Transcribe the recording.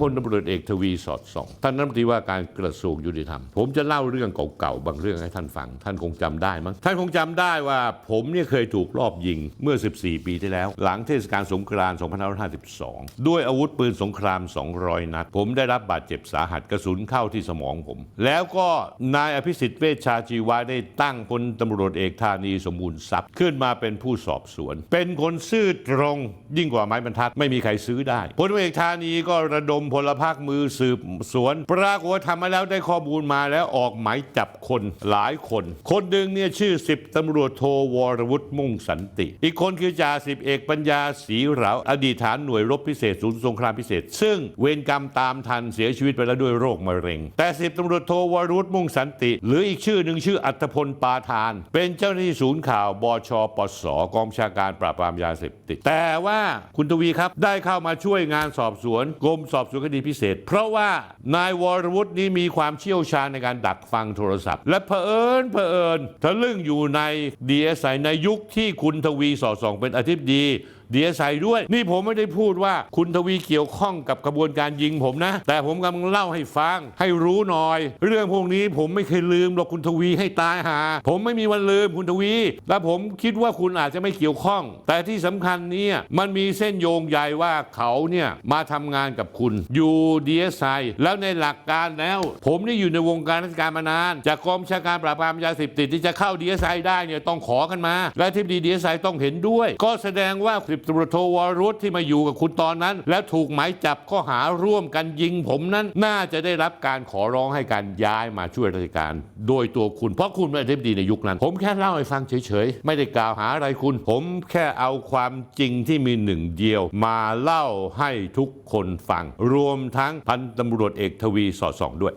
พลตำรวจเอกทวีสอดส่องท่านรัฐมนตรีว่าการกระทรวงยุติธรรม ผมจะเล่าเรื่องเก่าๆบางเรื่องให้ท่านฟัง ท่านคงจำได้มั้งท่านคงจำได้ว่าผมเนี่ยเคยถูกลอบยิงเมื่อ 14 ปีที่แล้ว หลังเทศกาลสงกรานต์2552 ด้วยอาวุธปืนสงคราม 200 นัด ผมได้รับบาดเจ็บสาหัสกระสุนเข้าที่สมองผม แล้วก็นายอภิสิทธิ์เวชชาชีวะได้ตั้งพลตำรวจเอกธานีสมบูรณ์ทรัพย์ขึ้นมาเป็นผู้สอบสวน เป็นคนซื่อตรงยิ่งกว่าไม้บรรทัดไม่มีใครซื้อได้พลตำรวจเอกธานีก็ระดมพลพรรคมือสืบสวน ปรากฏว่าทำมาแล้วได้ข้อมูลมาแล้วออกหมายจับคนหลายคน คนหนึ่งเนี่ยชื่อสิบตำรวจโทวรวุฒิมุ่งสันติ อีกคนคือจ่าสิบเอกปัญญาศรีเหราอดีตฐานหน่วยรบพิเศษศูนย์สงครามพิเศษ ซึ่งเวรกรรมตามทันเสียชีวิตไปแล้วด้วยโรคมะเร็ง แต่สิบตำรวจโทวรวุฒิมุ่งสันติ หรืออีกชื่อหนึ่งชื่ออัตพลปาทาน เป็นเจ้าหน้าที่ศูนย์ข่าวบชปสกองชาการปราบปรามยาเสพติดแต่ว่าคุณทวีครับได้เข้ามาช่วยงานสอบสวนกรมสอบสวนคดีพิเศษ เพราะว่า นายวรวุฒินี้มีความเชี่ยวชาญในการดักฟังโทรศัพท์ และเผอิญเผอิญทะลึ่งอยู่ใน DSI ในยุคที่คุณทวีสอดส่องเป็นอธิบดี ดีเอสไอด้วย นี่ผมไม่ได้พูดว่าคุณทวีเกี่ยวข้องกับกระบวนการยิงผมนะ แต่ผมกำลังเล่าให้ฟัง ให้รู้หน่อย เรื่องพวกนี้ผมไม่เคยลืมหรอกคุณทวีให้ตายหา ผมไม่มีวันลืมคุณทวี และผมคิดว่าคุณอาจจะไม่เกี่ยวข้อง แต่ที่สำคัญเนี่ยมันมีเส้นโยงใยว่าเขาเนี่ยมาทำงานกับคุณอยู่ดีเอสไอแล้วในหลักการแล้ว ผมนี่อยู่ในวงการราชการมานาน จากกองชาการปราบปรามยาเสพติดที่จะเข้าดีเอสไอได้เนี่ยต้องขอกันมา และที่ดีดีเอสไอต้องเห็นด้วย ก็แสดงว่าสิบตำรวจโทวรรุษที่มาอยู่กับคุณตอนนั้น แล้วถูกหมายจับข้อหาร่วมกันยิงผมนั้นน่าจะได้รับการขอร้องให้การย้ายมาช่วยราชการ โดยตัวคุณ เพราะคุณเป็นอธิบดีในยุคนั้น ผมแค่เล่าให้ฟังเฉยๆ ไม่ได้กล่าวหาอะไรคุณ ผมแค่เอาความจริงที่มีหนึ่งเดียว มาเล่าให้ทุกคนฟัง รวมทั้งพันตำรวจเอกทวีสอดส่องด้วย